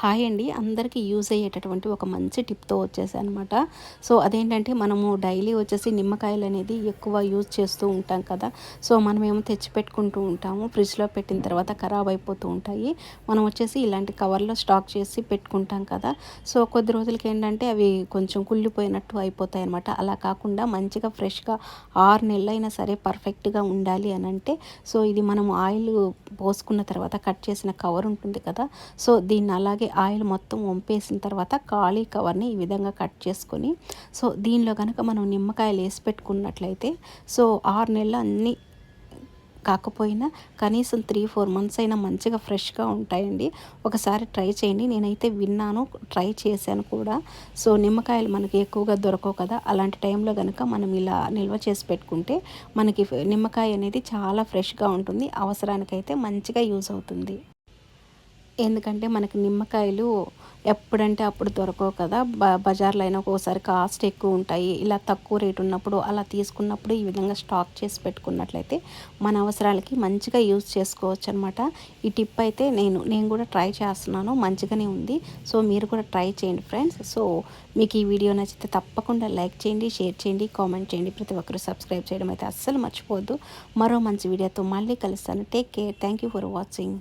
Hi అండి. అందరికీ use అయ్యేటటువంటి ఒక మంచి టిప్తో వచ్చేసాను అనమాట సో అదేంటంటే మనము డైలీ వచ్చేసి నిమ్మకాయలు అనేది ఎక్కువ యూజ్ చేస్తూ ఉంటాం కదా. సో మనమేమో తెచ్చి పెట్టుకుంటూ ఉంటాము. ఫ్రిడ్జ్లో పెట్టిన తర్వాత ఖరాబ్ అయిపోతూ ఉంటాయి. మనం వచ్చేసి ఇలాంటి కవర్లో స్టాక్ చేసి పెట్టుకుంటాం కదా. సో కొద్ది రోజులకి ఏంటంటే అవి కొంచెం కుళ్ళిపోయినట్టు అయిపోతాయి అనమాట అలా కాకుండా మంచిగా ఫ్రెష్గా ఆరు నెలలైనా సరే పర్ఫెక్ట్గా ఉండాలి అని అంటే సో ఇది మనం ఆయిల్ పోసుకున్న తర్వాత కట్ చేసిన కవర్ ఉంటుంది కదా. సో దీన్ని అలాగే అలాగే ఆయిల్ మొత్తం వంపేసిన తర్వాత ఖాళీ కవర్ని ఈ విధంగా కట్ చేసుకొని సో దీనిలో కనుక మనం నిమ్మకాయలు వేసి పెట్టుకున్నట్లయితే సో ఆరు నెలలు అన్నీ కాకపోయినా కనీసం త్రీ ఫోర్ మంత్స్ అయినా మంచిగా ఫ్రెష్గా ఉంటాయండి. ఒకసారి ట్రై చేయండి. నేనైతే విన్నాను ట్రై చేశాను కూడా. సో నిమ్మకాయలు మనకి ఎక్కువగా దొరకవు కదా అలాంటి టైంలో కనుక మనం ఇలా నిల్వ చేసి పెట్టుకుంటే మనకి నిమ్మకాయ అనేది చాలా ఫ్రెష్గా ఉంటుంది అవసరానికైతే మంచిగా యూజ్ అవుతుంది. ఎందుకంటే మనకి నిమ్మకాయలు ఎప్పుడంటే అప్పుడు దొరకవు కదా. బ బజార్లో అయినా ఒక్కోసారి కాస్ట్ ఎక్కువ ఉంటాయి. ఇలా తక్కువ రేటు ఉన్నప్పుడు అలా తీసుకున్నప్పుడు ఈ విధంగా స్టాక్ చేసి పెట్టుకున్నట్లయితే మన అవసరాలకి మంచిగా యూజ్ చేసుకోవచ్చు అనమాట ఈ టిప్ అయితే నేను నేను కూడా ట్రై చేస్తున్నాను. మంచిగానే ఉంది. సో మీరు కూడా ట్రై చేయండి ఫ్రెండ్స్. సో మీకు ఈ వీడియో నచ్చితే తప్పకుండా లైక్ చేయండి షేర్ చేయండి కామెంట్ చేయండి. ప్రతి ఒక్కరు సబ్స్క్రైబ్ చేయడం అయితే అస్సలు మర్చిపోవద్దు. మరో మంచి వీడియోతో మళ్ళీ కలుస్తాను. Take care. Thank you for watching.